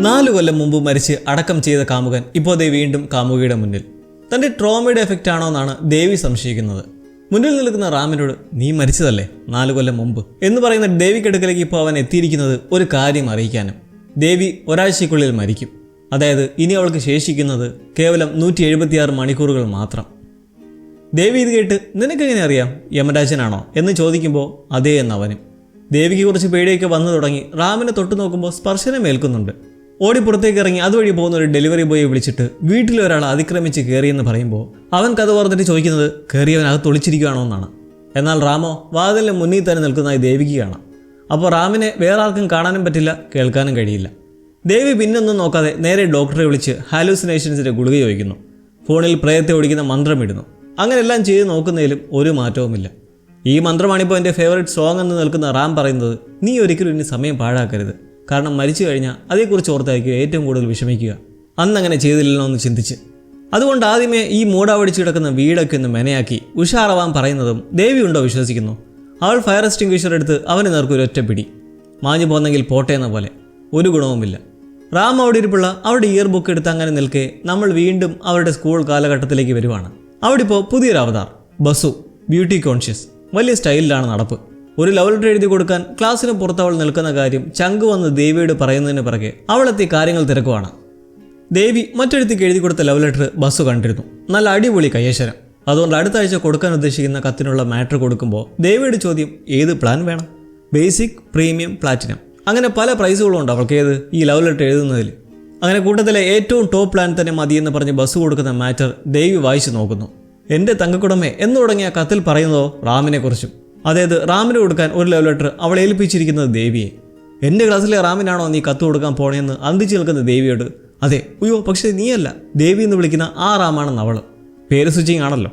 നാലു കൊല്ലം മുമ്പ് മരിച്ച് അടക്കം ചെയ്ത കാമുകൻ ഇപ്പോൾ ദേ വീണ്ടും കാമുകിയുടെ മുന്നിൽ. തന്റെ ട്രോമയുടെ എഫക്റ്റ് ആണോ എന്നാണ് ദേവി സംശയിക്കുന്നത്. മുന്നിൽ നിൽക്കുന്ന റാമിനോട് നീ മരിച്ചതല്ലേ നാലു കൊല്ലം മുമ്പ്? എന്ന് പറയുന്ന ദേവിക്കടുക്കലേക്ക് ഇപ്പോൾ അവൻ എത്തിയിരിക്കുന്നത് ഒരു കാര്യം അറിയിക്കാനും. ദേവി ഒരാഴ്ചയ്ക്കുള്ളിൽ മരിക്കും. അതായത് ഇനി അവൾക്ക് ശേഷിക്കുന്നത് കേവലം നൂറ്റി എഴുപത്തിയാറ് മണിക്കൂറുകൾ മാത്രം. ദേവി ഇത് കേട്ട് നിനക്കെങ്ങനെ അറിയാം? യമരാജനാണോ? എന്ന് ചോദിക്കുമ്പോൾ അതേ എന്നവനും. ദേവിക്ക് കുറച്ച് പേടിയൊക്കെ വന്നു തുടങ്ങി റാമിനെ തൊട്ടു നോക്കുമ്പോൾ സ്പർശനം ഏൽക്കുന്നുണ്ട്. ഓടി പുറത്തേക്ക് ഇറങ്ങി അതുവഴി പോകുന്ന ഒരു ഡെലിവറി ബോയെ വിളിച്ചിട്ട് വീട്ടിൽ ഒരാൾ അതിക്രമിച്ച് കയറിയെന്ന് പറയുമ്പോൾ അവൻ കഥ ഓർത്തിട്ട് ചോദിക്കുന്നത് കയറിയവൻ അകത്ത് ഒളിച്ചിരിക്കുകയാണോ എന്നാണ്. എന്നാൽ റാമോ വാതിലിന് മുന്നിൽ തന്നെ നിൽക്കുന്നതായി ദേവിക്ക് കാണാം. അപ്പോൾ റാമിനെ വേറെ ആർക്കും കാണാനും പറ്റില്ല കേൾക്കാനും കഴിയില്ല. ദേവി പിന്നൊന്നും നോക്കാതെ നേരെ ഡോക്ടറെ വിളിച്ച് ഹാലൂസിനേഷൻസിന്റെ ഗുളിക ചോദിക്കുന്നു. ഫോണിൽ പ്രയത്തെ ഓടിക്കുന്ന മന്ത്രമിടുന്നു അങ്ങനെയെല്ലാം ചെയ്ത് നോക്കുന്നതിലും ഒരു മാറ്റവുമില്ല. ഈ മന്ത്രമാണിപ്പോൾ എന്റെ ഫേവറേറ്റ് സോങ് എന്ന് നിൽക്കുന്ന റാം പറയുന്നത് നീ ഒരിക്കലും ഇനി സമയം പാഴാക്കരുത്. കാരണം മരിച്ചു കഴിഞ്ഞാൽ അതേക്കുറിച്ച് ഓർത്തായിരിക്കും ഏറ്റവും കൂടുതൽ വിഷമിക്കുക. അന്നങ്ങനെ ചെയ്തില്ലല്ലോ എന്ന് ചിന്തിച്ച്. അതുകൊണ്ട് ആദ്യമേ ഈ മൂടാവടിച്ച് കിടക്കുന്ന വീടൊക്കെ ഒന്ന് മെനയാക്കി ഉഷാറവാൻ പറയുന്നതും ദേവി ഉണ്ടോ വിശ്വസിക്കുന്നു. അവൾ ഫയർ എക്സ്റ്റിംഗ്വിഷർ എടുത്ത് അവന് നേർക്ക് ഒറ്റ പിടി. മാഞ്ഞു പോന്നെങ്കിൽ പോട്ടേന്ന പോലെ. ഒരു ഗുണവുമില്ല. റാം അവിടെ ഇരിപ്പുള്ള അവരുടെ ഇയർ ബുക്ക് എടുത്ത് അങ്ങനെ നിൽക്കെ നമ്മൾ വീണ്ടും അവരുടെ സ്കൂൾ കാലഘട്ടത്തിലേക്ക് വരുവാണ്. അവിടെ ഇപ്പോൾ പുതിയൊരു അവതാർ. ബസു ബ്യൂട്ടി കോൺഷ്യസ് വലിയ സ്റ്റൈലിലാണ് നടപ്പ്. ഒരു ലവ് ലെറ്റർ എഴുതി കൊടുക്കാൻ ക്ലാസ്സിന് പുറത്ത് അവൾ നിൽക്കുന്ന കാര്യം ചങ്ക് വന്ന് ദേവിയോട് പറയുന്നതിന് പിറകെ അവളെത്തി കാര്യങ്ങൾ തിരക്കുവാണ്. ദേവി മറ്റൊരുത്തിക്ക് എഴുതി കൊടുത്ത ലവ് ലെറ്റർ ബസ് കണ്ടിരുന്നു. നല്ല അടിപൊളി കയ്യേശ്വരം അതുകൊണ്ട് അടുത്ത ആഴ്ച കൊടുക്കാൻ ഉദ്ദേശിക്കുന്ന കത്തിനുള്ള മാറ്റർ കൊടുക്കുമ്പോൾ ദേവിയുടെ ചോദ്യം ഏത് പ്ലാൻ വേണം? Basic premium platinum. അങ്ങനെ പല പ്രൈസുകളും ഉണ്ട് അവൾക്ക് ഏത്? ഈ ലവ് ലെറ്റർ എഴുതുന്നതിൽ. അങ്ങനെ കൂട്ടത്തിലെ ഏറ്റവും ടോപ്പ് പ്ലാൻ തന്നെ മതി എന്ന് പറഞ്ഞ് ബസ് കൊടുക്കുന്ന മാറ്റർ ദേവി വായിച്ചു നോക്കുന്നു. എന്റെ തങ്കക്കുടമേ എന്ന് തുടങ്ങിയ കത്തിൽ പറയുന്നതോ റാമിനെക്കുറിച്ചും. അതായത് റാമിന് കൊടുക്കാൻ ഒരു ലവ് ലെറ്റർ അവളെ ഏൽപ്പിച്ചിരിക്കുന്നത് ദേവിയെ. എന്റെ ക്ലാസ്സിലെ റാമിനാണോ നീ കത്ത് കൊടുക്കാൻ പോണേന്ന് അന്തിച്ച് നിൽക്കുന്ന ദേവിയോട് അതെ അയ്യോ പക്ഷേ നീയല്ല. ദേവി എന്ന് വിളിക്കുന്ന ആ റാമാണെന്ന് അവൾ പേര് സ്വിച്ചിങ് ആണല്ലോ.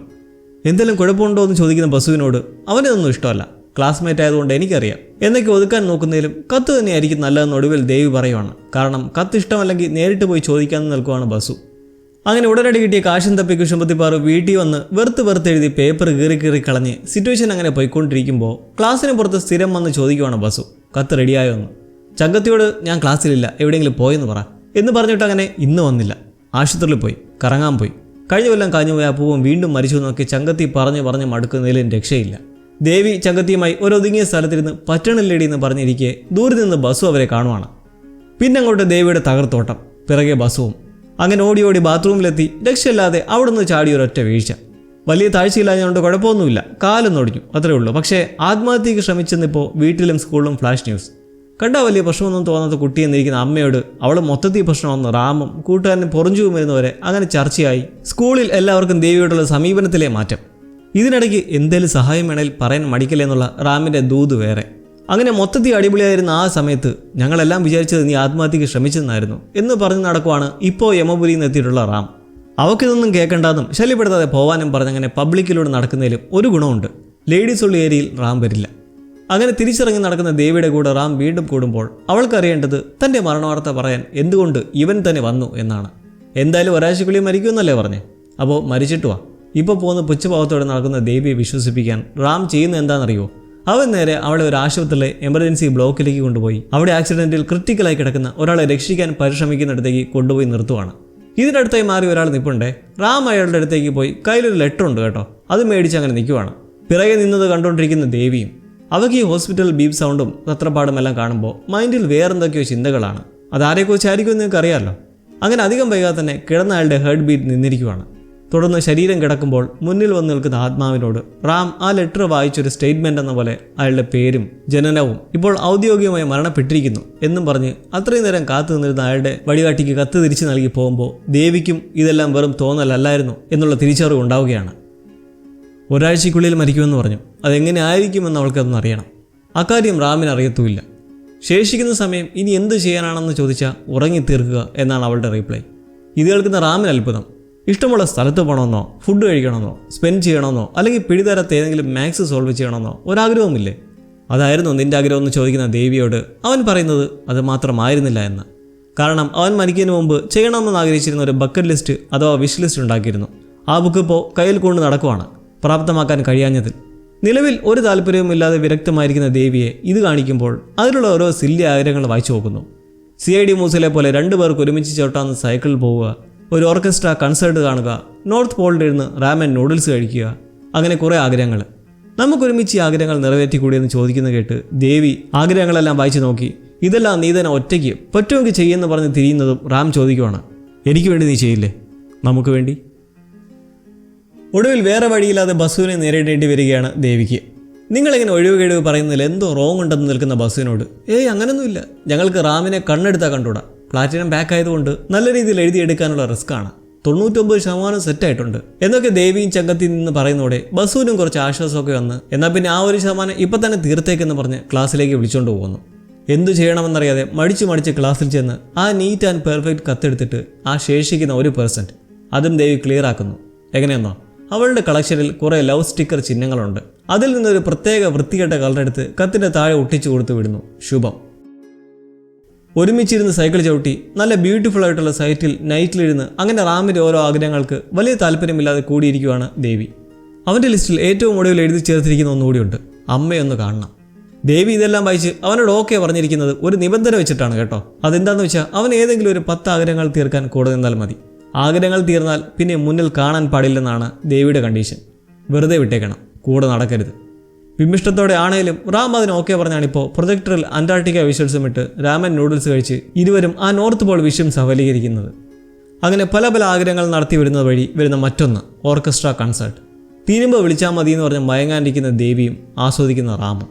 എന്തെങ്കിലും കുഴപ്പമുണ്ടോ? എന്ന് ചോദിക്കുന്ന ബസുവിനോട് അവനൊന്നും ഇഷ്ടമല്ല. ക്ലാസ്മേറ്റ് ആയതുകൊണ്ട് എനിക്കറിയാം. എന്നൊക്കെ ഒതുക്കാൻ നോക്കുന്നതിലും കത്ത് തന്നെയായിരിക്കും നല്ലതെന്ന് ഒടുവിൽ ദേവി പറയുവാണ്. കാരണം കത്ത് ഇഷ്ടമല്ലെങ്കിൽ നേരിട്ട് പോയി ചോദിക്കാമെന്ന് നിൽക്കുവാണ് ബസു. അങ്ങനെ ഉടനടി കിട്ടിയ കാശും തപ്പി കുശുമ്പത്തിപ്പാറ് വീട്ടിൽ വന്ന് വെറുത്ത് വെറുത്ത് എഴുതി പേപ്പർ കീറി കീറി കളഞ്ഞ് സിറ്റുവേഷൻ അങ്ങനെ പോയിക്കൊണ്ടിരിക്കുമ്പോൾ ക്ലാസ്സിന് പുറത്ത് സ്ഥിരം വന്ന് ചോദിക്കുവാണ് ബസു. കത്ത് റെഡിയായോ എന്ന്? ചങ്കത്തിയോട് ഞാൻ ക്ലാസ്സിലില്ല എവിടെയെങ്കിലും പോയെന്ന് പറ. എന്ന് പറഞ്ഞിട്ട് അങ്ങനെ ഇന്ന് വന്നില്ല. ആശുപത്രിയിൽ പോയി. കറങ്ങാൻ പോയി. കഴിഞ്ഞ കൊല്ലം കാഞ്ഞു പോയ വീണ്ടും മരിച്ചു നോക്കി ചങ്കത്തി പറഞ്ഞു പറഞ്ഞ് മടുക്കുന്നതിലും രക്ഷയില്ല. ദേവി ചങ്കത്തിയുമായി ഒരൊതുങ്ങിയ സ്ഥലത്തിരുന്ന് പറ്റണില്ലേടി എന്ന് പറഞ്ഞിരിക്കെ ദൂരെ നിന്ന് ബസ്സു അവരെ കാണുവാണ്. പിന്നെ അങ്ങോട്ട് ദേവിയുടെ തകർത്തോട്ടം. പിറകെ ബസ്സുവും അങ്ങനെ ഓടി ഓടി ബാത്റൂമിലെത്തി രക്ഷയില്ലാതെ അവിടെ നിന്ന് ചാടി ഒരൊറ്റ വീഴ്ച. വലിയ താഴ്ചയില്ലാഞ്ഞതുകൊണ്ട് കുഴപ്പമൊന്നുമില്ല. കാലൊന്നൊടിഞ്ഞു അത്രേ ഉള്ളൂ. പക്ഷേ ആത്മഹത്യക്ക് ശ്രമിച്ചെന്നിപ്പോൾ വീട്ടിലും സ്കൂളിലും ഫ്ലാഷ് ന്യൂസ്. കണ്ട വലിയ പ്രശ്നമൊന്നും തോന്നാത്ത കുട്ടി എന്നിരിക്കുന്ന അമ്മയോട് അവൾ മൊത്തത്തിൽ പ്രശ്നമെന്ന് റാമും കൂട്ടുകാരനും പുറഞ്ചുവും വരുന്നവരെ അങ്ങനെ ചർച്ചയായി. സ്കൂളിൽ എല്ലാവർക്കും ദേവിയോടുള്ള സമീപനത്തിലെ മാറ്റം. ഇതിനിടയ്ക്ക് എന്തേലും സഹായം വേണേൽ പറയാൻ മടിക്കലെന്നുള്ള റാമിന്റെ ദൂത് വേറെ. അങ്ങനെ മൊത്തത്തിൽ അടിപൊളിയായിരുന്ന ആ സമയത്ത് ഞങ്ങളെല്ലാം വിചാരിച്ചത് നീ ആത്മഹത്യക്ക് ശ്രമിച്ചെന്നായിരുന്നു എന്ന് പറഞ്ഞു നടക്കുവാണ് ഇപ്പോൾ യമപുരിയിൽ നിന്ന് എത്തിയിട്ടുള്ള റാം. അവക്കിതൊന്നും കേൾക്കണ്ടെന്നും ശല്യപ്പെടുത്താതെ പോവാനും പറഞ്ഞങ്ങനെ പബ്ലിക്കിലൂടെ നടക്കുന്നതിലും ഒരു ഗുണമുണ്ട്. ലേഡീസ് ഉള്ള ഏരിയയിൽ റാം വരില്ല. അങ്ങനെ തിരിച്ചിറങ്ങി നടക്കുന്ന ദേവിയുടെ കൂടെ റാം വീണ്ടും കൂടുമ്പോൾ അവൾക്കറിയേണ്ടത് തന്റെ മരണവാർത്ത പറയാൻ എന്തുകൊണ്ട് ഇവൻ തന്നെ വന്നു എന്നാണ്. എന്തായാലും ഒരാഴ്ചക്കുള്ളിൽ മരിക്കുമെന്നല്ലേ പറഞ്ഞേ? അപ്പോൾ മരിച്ചിട്ടുവാ ഇപ്പോൾ പോകുന്ന പുച്ഛഭാവത്തോടെ നടക്കുന്ന ദേവിയെ വിശ്വസിപ്പിക്കാൻ റാം ചെയ്യുന്ന എന്താണെന്നറിയോ അവൻ നേരെ അവളെ ഒരു ആശുപത്രിയിലെ എമർജൻസി ബ്ലോക്കിലേക്ക് കൊണ്ടുപോയി. അവിടെ ആക്സിഡന്റിൽ ക്രിട്ടിക്കലായി കിടക്കുന്ന ഒരാളെ രക്ഷിക്കാൻ പരിശ്രമിക്കുന്നിടത്തേക്ക് കൊണ്ടുപോയി നിർത്തുവാണ്. ഇതിനടുത്തായി മാറി ഒരാൾ നിൽപ്പുണ്ടേ റാം അയാളുടെ അടുത്തേക്ക് പോയി കയ്യിലൊരു ലെറ്റർ ഉണ്ട് കേട്ടോ. അത് മേടിച്ച് അങ്ങനെ നിൽക്കുവാണ്. പിറകെ നിന്നത് കണ്ടുകൊണ്ടിരിക്കുന്ന ദേവിയും. അവർക്ക് ഈ ഹോസ്പിറ്റൽ ബീപ് സൗണ്ടും തത്രപ്പാടുമെല്ലാം കാണുമ്പോൾ മൈൻഡിൽ വേറെന്തൊക്കെയോ ചിന്തകളാണ്. അതാരെക്കുറിച്ചായിരിക്കും നിങ്ങൾക്ക് അറിയാമല്ലോ അങ്ങനെ അധികം വൈകാതെ തന്നെ കിടന്ന അയാളുടെ ഹേർട്ട് ബീറ്റ് നിന്നിരിക്കുവാണ്. തുടർന്ന് ശരീരം കിടക്കുമ്പോൾ മുന്നിൽ വന്ന് നിൽക്കുന്ന ആത്മാവിനോട് റാം ആ ലെറ്റർ വായിച്ചൊരു സ്റ്റേറ്റ്മെന്റ് എന്ന പോലെ അയാളുടെ പേരും ജനനവും ഇപ്പോൾ ഔദ്യോഗികമായി മരണപ്പെട്ടിരിക്കുന്നു എന്നും പറഞ്ഞ് അത്രയും നേരം കാത്തു നിന്നിരുന്ന അയാളുടെ വഴികാട്ടിക്ക് കത്ത് തിരിച്ചു നൽകി പോകുമ്പോൾ ദേവിക്കും ഇതെല്ലാം വെറും തോന്നലല്ലായിരുന്നു എന്നുള്ള തിരിച്ചറിവ് ഉണ്ടാവുകയാണ്. ഒരാഴ്ചയ്ക്കുള്ളിൽ മരിക്കുമെന്ന് പറഞ്ഞു. അതെങ്ങനെ ആയിരിക്കുമെന്ന് അവൾക്കതൊന്നും അറിയണം. അക്കാര്യം റാമിന് അറിയത്തുമില്ല. ശേഷിക്കുന്ന സമയം ഇനി എന്ത് ചെയ്യാനാണെന്ന് ചോദിച്ചാൽ ഉറങ്ങിത്തീർക്കുക എന്നാണ് അവളുടെ റീപ്ലൈ. ഇത് കേൾക്കുന്ന റാമിന് അത്ഭുതം. ഇഷ്ടമുള്ള സ്ഥലത്ത് പോകണമെന്നോ ഫുഡ് കഴിക്കണമെന്നോ സ്പെൻഡ് ചെയ്യണമെന്നോ അല്ലെങ്കിൽ പിടിതരത്ത് ഏതെങ്കിലും മാത്സ് സോൾവ് ചെയ്യണമെന്നോ ഒരാഗ്രഹവുമില്ലേ? അതായിരുന്നു നിന്റെ ആഗ്രഹം എന്ന് ചോദിക്കുന്ന ദേവിയോട് അവൻ പറയുന്നത് അത് മാത്രമായിരുന്നില്ല എന്ന്. കാരണം അവൻ മരിക്കുന്നതിന് മുമ്പ് ചെയ്യണമെന്ന് ആഗ്രഹിച്ചിരുന്ന ഒരു ബക്കറ്റ് ലിസ്റ്റ് അഥവാ വിഷ് ലിസ്റ്റ് ഉണ്ടാക്കിയിരുന്നു. ആ ബുക്ക് ഇപ്പോൾ കയ്യിൽ കൊണ്ട് നടക്കുവാണ് പ്രാപ്തമാക്കാൻ കഴിയാഞ്ഞതിൽ. നിലവിൽ ഒരു താല്പര്യവുമില്ലാതെ വിരക്തമായിരിക്കുന്ന ദേവിയെ ഇത് കാണിക്കുമ്പോൾ അതിലുള്ള ഓരോ സില്ലി ആഗ്രഹങ്ങൾ വായിച്ചു നോക്കുന്നു. സി ഐ ഡി മൂസിലെ പോലെ രണ്ടു പേർക്ക് ഒരുമിച്ച് ചവിട്ടാന്ന് സൈക്കിളിൽ പോവുക ഒരു ഓർക്കസ്ട്ര കൺസേർട്ട് കാണുക. നോർത്ത് പോളിലിരുന്ന് റാമൻ നൂഡിൽസ് കഴിക്കുക. അങ്ങനെ കുറേ ആഗ്രഹങ്ങൾ. നമുക്കൊരുമിച്ച് ഈ ആഗ്രഹങ്ങൾ നിറവേറ്റിക്കൂടിയെന്ന് ചോദിക്കുന്ന കേട്ട് ദേവി ആഗ്രഹങ്ങളെല്ലാം വായിച്ചു നോക്കി. ഇതെല്ലാം നീ തന്നെ ഒറ്റയ്ക്ക് പറ്റുമെങ്കിൽ ചെയ്യുമെന്ന് പറഞ്ഞ് തിരിയുന്നതും റാം ചോദിക്കുവാണ്. എനിക്ക് വേണ്ടി നീ ചെയ്യില്ലേ? നമുക്ക് വേണ്ടി? ഒടുവിൽ വേറെ വഴിയില്ലാതെ ബസുവിനെ നേരിടേണ്ടി വരികയാണ് ദേവിക്ക്. നിങ്ങളിങ്ങനെ ഒഴിവുകേഴിവ് പറയുന്നതിൽ എന്തോ റോങ് ഉണ്ടെന്ന് നിൽക്കുന്ന ബസുവിനോട്. ഏയ് അങ്ങനൊന്നുമില്ല. ഞങ്ങൾക്ക് റാമിനെ കണ്ണെടുത്താൽ കണ്ടുകൂടാ. പ്ലാറ്റിനം ബാക്ക് ആയതുകൊണ്ട് നല്ല രീതിയിൽ എഴുതിയെടുക്കാനുള്ള റിസ്ക് ആണ്. തൊണ്ണൂറ്റൊമ്പത് ശതമാനം സെറ്റായിട്ടുണ്ട് എന്നൊക്കെ ദേവിയും ചങ്കത്തിൽ നിന്ന് പറയുന്നതോടെ ബസൂനും കുറച്ച് ആശ്വാസമൊക്കെ വന്ന് എന്നാൽ പിന്നെ ആ ഒരു ശതമാനം ഇപ്പം തന്നെ തീർത്തേക്കെന്ന് പറഞ്ഞ് ക്ലാസ്സിലേക്ക് വിളിച്ചുകൊണ്ട് പോകുന്നു. എന്തു ചെയ്യണമെന്നറിയാതെ മടിച്ചു മടിച്ച് ക്ലാസ്സിൽ ചെന്ന് ആ നീറ്റ് ആൻഡ് പെർഫെക്റ്റ് കത്തെടുത്തിട്ട് ആ ശേഷിക്കുന്ന ഒരു പെർസെന്റ് അതും ദേവി ക്ലിയർ ആക്കുന്നു. എങ്ങനെയെന്നോ? അവളുടെ കളക്ഷനിൽ കുറേ ലവ് സ്റ്റിക്കർ ചിഹ്നങ്ങളുണ്ട്. അതിൽ നിന്നൊരു പ്രത്യേക വൃത്തികെട്ട കളറെടുത്ത് കത്തിന്റെ താഴെ ഒട്ടിച്ചു കൊടുത്തു വിടുന്നു. ശുഭം. ഒരുമിച്ചിരുന്ന് സൈക്കിൾ ചവിട്ടി നല്ല ബ്യൂട്ടിഫുൾ ആയിട്ടുള്ള സൈറ്റിൽ നൈറ്റിലിരുന്ന് അങ്ങനെ റാമിന്റെ ഓരോ ആഗ്രഹങ്ങൾക്ക് വലിയ താല്പര്യമില്ലാതെ കൂടിയിരിക്കുകയാണ് ദേവി. അവന്റെ ലിസ്റ്റിൽ ഏറ്റവും ഒടുവിൽ എഴുതി ചേർത്തിരിക്കുന്ന ഒന്നുകൂടിയുണ്ട്. അമ്മയൊന്ന് കാണണം. ദേവി ഇതെല്ലാം വായിച്ച് അവനോട് ഓക്കെ പറഞ്ഞിരിക്കുന്നത് ഒരു നിബന്ധന വെച്ചിട്ടാണ് കേട്ടോ. അതെന്താന്ന് വെച്ചാൽ അവൻ ഏതെങ്കിലും ഒരു പത്ത് ആഗ്രഹങ്ങൾ തീർക്കാൻ കൂടെ നിന്നാൽ മതി. ആഗ്രഹങ്ങൾ തീർന്നാൽ പിന്നെ മുന്നിൽ കാണാൻ പാടില്ലെന്നാണ് ദേവിയുടെ കണ്ടീഷൻ വെറുതെ വിട്ടേക്കണം. കൂടെ നടക്കരുത്. വിമിഷ്ടത്തോടെ ആണേലും റാം അതിന് ഓക്കെ പറഞ്ഞാണിപ്പോൾ പ്രൊജക്ടറിൽ അന്റാർട്ടിക്ക വിഷ്വൽസും ഇട്ട് രാമൻ നൂഡിൽസ് കഴിച്ച് ഇരുവരും ആ നോർത്ത് പോൾ വിഷ്യം സഫലീകരിക്കുന്നത്. അങ്ങനെ പല പല ആഗ്രഹങ്ങൾ നടത്തി വരുന്നത് വഴി വരുന്ന മറ്റൊന്ന് ഓർക്കസ്ട്ര കൺസേർട്ട് തീരുമ്പോൾ വിളിച്ചാൽ മതി എന്ന് പറഞ്ഞ് മയങ്ങാനിരിക്കുന്ന ദേവിയും ആസ്വദിക്കുന്ന റാമും.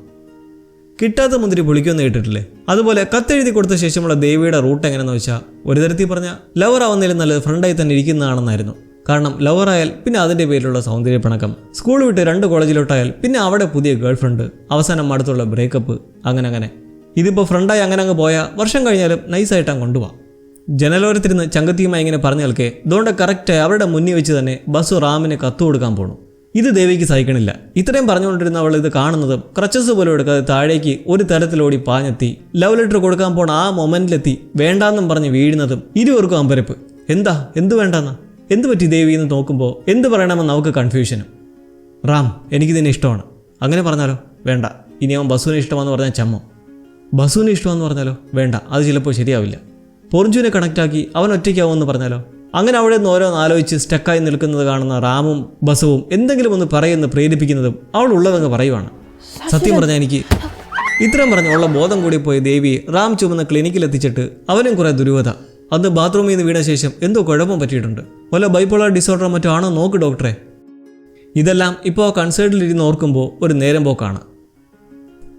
കിട്ടാത്ത മുന്തിരി പുളിക്കുമെന്ന് കേട്ടിട്ടില്ലേ അതുപോലെ കത്തെഴുതി കൊടുത്ത ശേഷമുള്ള ദേവിയുടെ റൂട്ട് എങ്ങനെയെന്ന് വെച്ചാൽ ഒരു തരത്തിൽ പറഞ്ഞാൽ ലവർ ആവുന്നതിലും നല്ലത് ഫ്രണ്ടായി തന്നെ ഇരിക്കുന്നതാണെന്നായിരുന്നു. കാരണം ലവർ ആയാൽ പിന്നെ അതിന്റെ പേരിലുള്ള സൗന്ദര്യ പിണക്കം. സ്കൂൾ വിട്ട് രണ്ട് കോളേജിലോട്ടായാൽ പിന്നെ അവിടെ പുതിയ ഗേൾ ഫ്രണ്ട് അവസാനം അടുത്തുള്ള ബ്രേക്കപ്പ് അങ്ങനെ അങ്ങനെ. ഇതിപ്പോൾ ഫ്രണ്ടായി അങ്ങനെ അങ്ങ് പോയാൽ വർഷം കഴിഞ്ഞാലും നൈസായിട്ടാണ് കൊണ്ടുപോകാം ജനലോരത്തിരുന്ന് ചങ്കത്തിയുമായി ഇങ്ങനെ പറഞ്ഞു നിൽക്കേ ദോണ്ട കറക്റ്റ് അവരുടെ മുന്നിൽ വെച്ച് തന്നെ ബസ് റാമിന് കത്തു കൊടുക്കാൻ പോണു. ഇത് ദേവിക്ക് സഹിക്കണില്ല. ഇത്രയും പറഞ്ഞുകൊണ്ടിരുന്ന അവൾ ഇത് കാണുന്നതും ക്രച്ചസ് പോലും എടുക്കാതെ താഴേക്ക് ഒരു തരത്തിലോടി പാഞ്ഞെത്തി ലവ് ലെറ്റർ കൊടുക്കാൻ പോണ ആ മൊമെന്റിലെത്തി വേണ്ടാന്നും പറഞ്ഞ് വീഴുന്നതും ഇരുവർക്കും അമ്പരപ്പ്. എന്താ? എന്തു വേണ്ടെന്നാ? എന്ത് പറ്റി ദേവി എന്ന് നോക്കുമ്പോൾ എന്ത് പറയണമെന്ന് നമുക്ക് കൺഫ്യൂഷനും റാം എനിക്കിതിനെ ഇഷ്ടമാണ്. അങ്ങനെ പറഞ്ഞാലോ? വേണ്ട. ഇനി അവൻ ബസുവിനെ ഇഷ്ടമാണെന്ന് പറഞ്ഞാൽ ചമ്മോ. ബസുവിനെ ഇഷ്ടമാണെന്ന് പറഞ്ഞാലോ? വേണ്ട. അത് ചിലപ്പോൾ ശരിയാവില്ല. പൊറിഞ്ചുവിനെ കണക്റ്റാക്കി അവൻ ഒറ്റയ്ക്കാവുമെന്ന് പറഞ്ഞാലോ? അങ്ങനെ അവിടെ നിന്ന് ഓരോന്ന് ആലോചിച്ച് സ്റ്റക്കായി നിൽക്കുന്നത് കാണുന്ന റാമും ബസുവും എന്തെങ്കിലും ഒന്ന് പറയുമെന്ന് പ്രേരിപ്പിക്കുന്നതും അവൾ ഉള്ളതങ്ങ് പറയുവാണ്. സത്യം പറഞ്ഞാൽ എനിക്ക് ഇത്രയും പറഞ്ഞ ഉള്ള ബോധം കൂടി പോയ ദേവി റാം ചുമന്ന ക്ലിനിക്കിൽ എത്തിച്ചിട്ട് അവനും കുറേ ദുരൂഹത. അന്ന് ബാത്റൂമിൽ നിന്ന് വീണ ശേഷം എന്തോ കുഴപ്പം പറ്റിയിട്ടുണ്ട്. വല്ല ബൈപ്പോളർ ഡിസോർഡർ മറ്റോ ആണോ നോക്ക് ഡോക്ടറെ ഇതെല്ലാം ഇപ്പോൾ കൺസേർട്ടിൽ ഇരുന്ന് ഓർക്കുമ്പോൾ ഒരു നേരം പോക്കാണ്.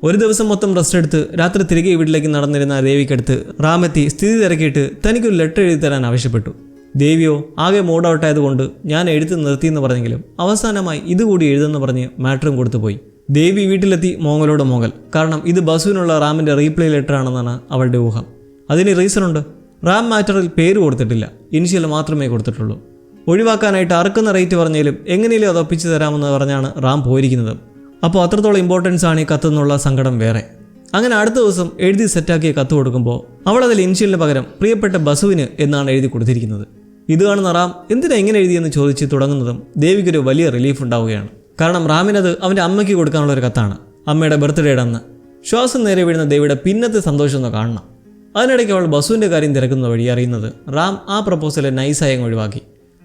ഒരു ദിവസം മൊത്തം റെസ്റ്റ് എടുത്ത് രാത്രി തിരികെ വീട്ടിലേക്ക് നടന്നിരുന്ന ദേവിക്കടുത്ത് റാമെത്തി സ്ഥിതി തിരക്കിയിട്ട് തനിക്കൊരു ലെറ്റർ എഴുതി തരാൻ ആവശ്യപ്പെട്ടു. ദേവിയോ ആകെ മൂഡ് ഔട്ടായതുകൊണ്ട് ഞാൻ എഴുത്ത് നിർത്തിയെന്ന് പറഞ്ഞെങ്കിലും അവസാനമായി ഇതുകൂടി എഴുതെന്ന് പറഞ്ഞ് മാറ്ററും കൊടുത്തുപോയി ദേവി വീട്ടിലെത്തി മോങ്ങലോട് മോങ്ങൽ. കാരണം ഇത് ബസുവിനുള്ള റാമിന്റെ റീപ്ലേ ലെറ്റർ ആണെന്നാണ് അവളുടെ ഊഹം. അതിന് റീസൺ ഉണ്ട്? റാം മാറ്ററിൽ പേര് കൊടുത്തിട്ടില്ല. ഇനിഷ്യൽ മാത്രമേ കൊടുത്തിട്ടുള്ളൂ. ഒഴിവാക്കാനായിട്ട് അറുക്കുന്ന റേറ്റ് പറഞ്ഞാലും എങ്ങനെയും അത് ഒപ്പിച്ചു തരാമെന്ന് പറഞ്ഞാണ് റാം പോയിരിക്കുന്നത്. അപ്പോൾ അത്രത്തോളം ഇമ്പോർട്ടൻസ് ആണ് ഈ കത്തെന്നുള്ള സങ്കടം വേറെ. അങ്ങനെ അടുത്ത ദിവസം എഴുതി സെറ്റാക്കിയ കത്ത് കൊടുക്കുമ്പോൾ അവൾ അതിൽ ഇനിഷ്യലിന് പകരം പ്രിയപ്പെട്ട ബസുവിന് എന്നാണ് എഴുതി കൊടുത്തിരിക്കുന്നത്. ഇത് കാണുന്ന റാം എന്തിനാ എങ്ങനെ എഴുതിയെന്ന് ചോദിച്ച് തുടങ്ങുന്നതും ദേവിക്കൊരു വലിയ റിലീഫ് ഉണ്ടാവുകയാണ്. കാരണം റാമിനത് അവന്റെ അമ്മയ്ക്ക് കൊടുക്കാനുള്ള ഒരു കത്താണ്. അമ്മയുടെ ബർത്ത്ഡേയുടെ അന്ന് ശ്വാസം നേരെ വീഴുന്ന ദേവിയുടെ പിന്നത്തെ സന്തോഷം ഒന്ന് കാണണം. അതിനിടയ്ക്ക് അവൾ ബസുവിന്റെ കാര്യം തിരക്കുന്ന വഴി അറിയുന്നത് റാം ആ പ്രപ്പോസലെ നൈസായി ഒഴിവാക്കി.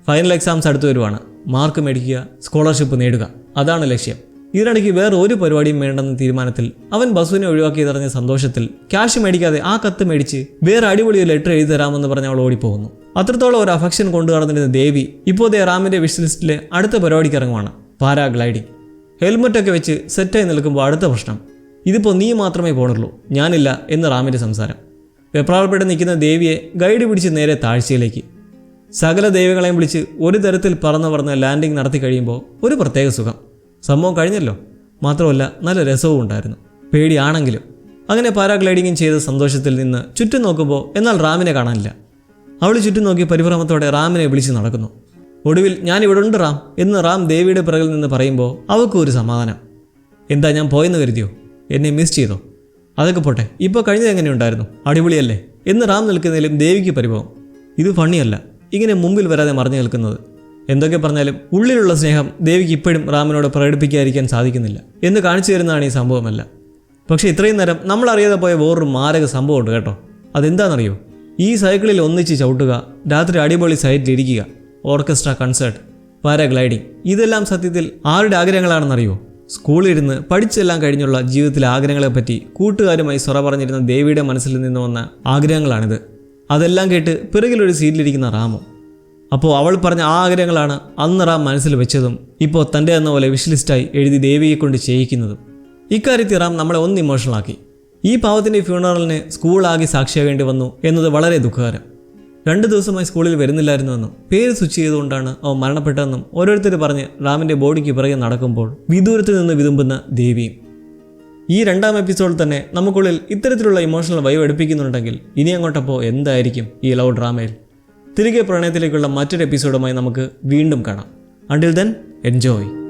ഫൈനൽ എക്സാംസ് അടുത്തു വരുവാണ്. മാർക്ക് മേടിക്കുക സ്കോളർഷിപ്പ് നേടുക. അതാണ് ലക്ഷ്യം. ഇതിനിടയ്ക്ക് വേറെ ഒരു പരിപാടിയും വേണ്ടെന്ന തീരുമാനത്തിൽ അവൻ ബസുവിനെ ഒഴിവാക്കിയതറിഞ്ഞ സന്തോഷത്തിൽ ക്യാഷ് മേടിക്കാതെ ആ കത്ത് മേടിച്ച് വേറെ അടിപൊളി ഒരു ലെറ്റർ എഴുതി തരാമെന്ന് പറഞ്ഞ് അവൾ ഓടിപ്പോകുന്നു. അത്രത്തോളം ഒരു അഫക്ഷൻ കൊണ്ടു നടന്നിരുന്ന ദേവി ഇപ്പോൾ ദേ റാമിന്റെ വിഷ് ലിസ്റ്റിലെ അടുത്ത പരിപാടിക്ക് ഇറങ്ങുവാണ്. പാരാഗ്ലൈഡിംഗ് ഹെൽമറ്റൊക്കെ വെച്ച് സെറ്റായി നിൽക്കുമ്പോൾ അടുത്ത പ്രശ്നം. ഇതിപ്പോൾ നീ മാത്രമേ പോണുള്ളൂ. ഞാനില്ല എന്ന് റാമിന്റെ സംസാരം. വെപ്രാളപ്പെട്ട് നിൽക്കുന്ന ദേവിയെ ഗൈഡ് പിടിച്ച് നേരെ താഴ്ചയിലേക്ക്. സകല ദൈവങ്ങളെയും വിളിച്ച് ഒരു തരത്തിൽ പറന്ന് പറന്ന് ലാൻഡിംഗ് നടത്തി കഴിയുമ്പോൾ ഒരു പ്രത്യേക സുഖം. സംഭവം കഴിഞ്ഞല്ലോ. മാത്രമല്ല നല്ല രസവും ഉണ്ടായിരുന്നു. പേടിയാണെങ്കിലും. അങ്ങനെ പാരാഗ്ലൈഡിങ്ങും ചെയ്ത സന്തോഷത്തിൽ നിന്ന് ചുറ്റും നോക്കുമ്പോൾ എന്നാൽ റാമിനെ കാണാനില്ല. അവൾ ചുറ്റും നോക്കി പരിഭ്രമത്തോടെ റാമിനെ വിളിച്ച് നടക്കുന്നു. ഒടുവിൽ ഞാൻ ഇവിടെ ഉണ്ട് റാം എന്ന് റാം ദേവിയുടെ പിറകിൽ നിന്ന് പറയുമ്പോൾ അവൾക്കും ഒരു സമാധാനം. എന്താ ഞാൻ പോയെന്ന് കരുതിയോ? എന്നെ മിസ് ചെയ്തോ? അതൊക്കെ പോട്ടെ ഇപ്പോൾ കഴിഞ്ഞത് എങ്ങനെയുണ്ടായിരുന്നു? അടിപൊളിയല്ലേ? എന്ന് റാം നിൽക്കുന്നതിലും ദേവിക്ക് പരിഭവം. ഇത് ഫണ്ണിയല്ല ഇങ്ങനെ മുമ്പിൽ വരാതെ മറിഞ്ഞു നിൽക്കുന്നത്. എന്തൊക്കെ പറഞ്ഞാലും ഉള്ളിലുള്ള സ്നേഹം ദേവിക്ക് ഇപ്പോഴും റാമിനോട് പ്രകടിപ്പിക്കാതിരിക്കാൻ സാധിക്കുന്നില്ല എന്ന് കാണിച്ചു തരുന്നതാണ് ഈ സംഭവമല്ല. പക്ഷേ ഇത്രയും നേരം നമ്മൾ അറിയാതെ പോയ വേറൊരു മാരക സംഭവമുണ്ട് കേട്ടോ. അതെന്താണെന്നറിയോ? ഈ സൈക്കിളിൽ ഒന്നിച്ച് ചവിട്ടുക രാത്രി അടിപൊളി സൈറ്റിൽ ഇരിക്കുക ഓർക്കസ്ട്ര കൺസേർട്ട് പാരാഗ്ലൈഡിംഗ് ഇതെല്ലാം സത്യത്തിൽ ആരുടെ ആഗ്രഹങ്ങളാണെന്നറിയോ? സ്കൂളിലിരുന്ന് പഠിച്ചെല്ലാം കഴിഞ്ഞുള്ള ജീവിതത്തിലെ ആഗ്രഹങ്ങളെപ്പറ്റി കൂട്ടുകാരുമായി സൊറ പറഞ്ഞിരുന്ന ദേവിയുടെ മനസ്സിൽ നിന്ന് വന്ന ആഗ്രഹങ്ങളാണിത്. അതെല്ലാം കേട്ട് പിറകിലൊരു സീറ്റിലിരിക്കുന്ന റാമു. അപ്പോൾ അവൾ പറഞ്ഞ ആ ആഗ്രഹങ്ങളാണ് അന്ന് റാം മനസ്സിൽ വെച്ചതും ഇപ്പോൾ തന്റെ എന്ന പോലെ വിഷ്ലിസ്റ്റായി എഴുതി ദേവിയെ കൊണ്ട് ചെയ്യിക്കുന്നതും. ഇക്കാര്യത്തിൽ റാം നമ്മളെ ഒന്ന് ഇമോഷണലാക്കി ഈ പാവത്തിന്റെ ഫ്യൂണറലിന് സ്കൂളാകെ സാക്ഷിയാകേണ്ടി വന്നു എന്നത് വളരെ ദുഃഖകരം. രണ്ട് ദിവസമായി സ്കൂളിൽ വരുന്നില്ലായിരുന്നുവെന്നും പേര് സ്വിച്ച് ചെയ്തുകൊണ്ടാണ് അവൻ മരണപ്പെട്ടതെന്നും ഓരോരുത്തർ പറഞ്ഞ് റാമിന്റെ ബോഡിക്ക് പിറകെ നടക്കുമ്പോൾ വിദൂരത്തിൽ നിന്ന് വിതുമ്പുന്ന ദേവിയും ഈ രണ്ടാം എപ്പിസോഡിൽ തന്നെ നമുക്കുള്ളിൽ ഇത്തരത്തിലുള്ള ഇമോഷണൽ വൈവ് എടുപ്പിക്കുന്നുണ്ടെങ്കിൽ ഇനി അങ്ങോട്ടപ്പോൾ എന്തായിരിക്കും ഈ ലവ് ഡ്രാമയിൽ? തിരികെ പ്രണയത്തിലേക്കുള്ള മറ്റൊരു എപ്പിസോഡുമായി നമുക്ക് വീണ്ടും കാണാം. Until then enjoy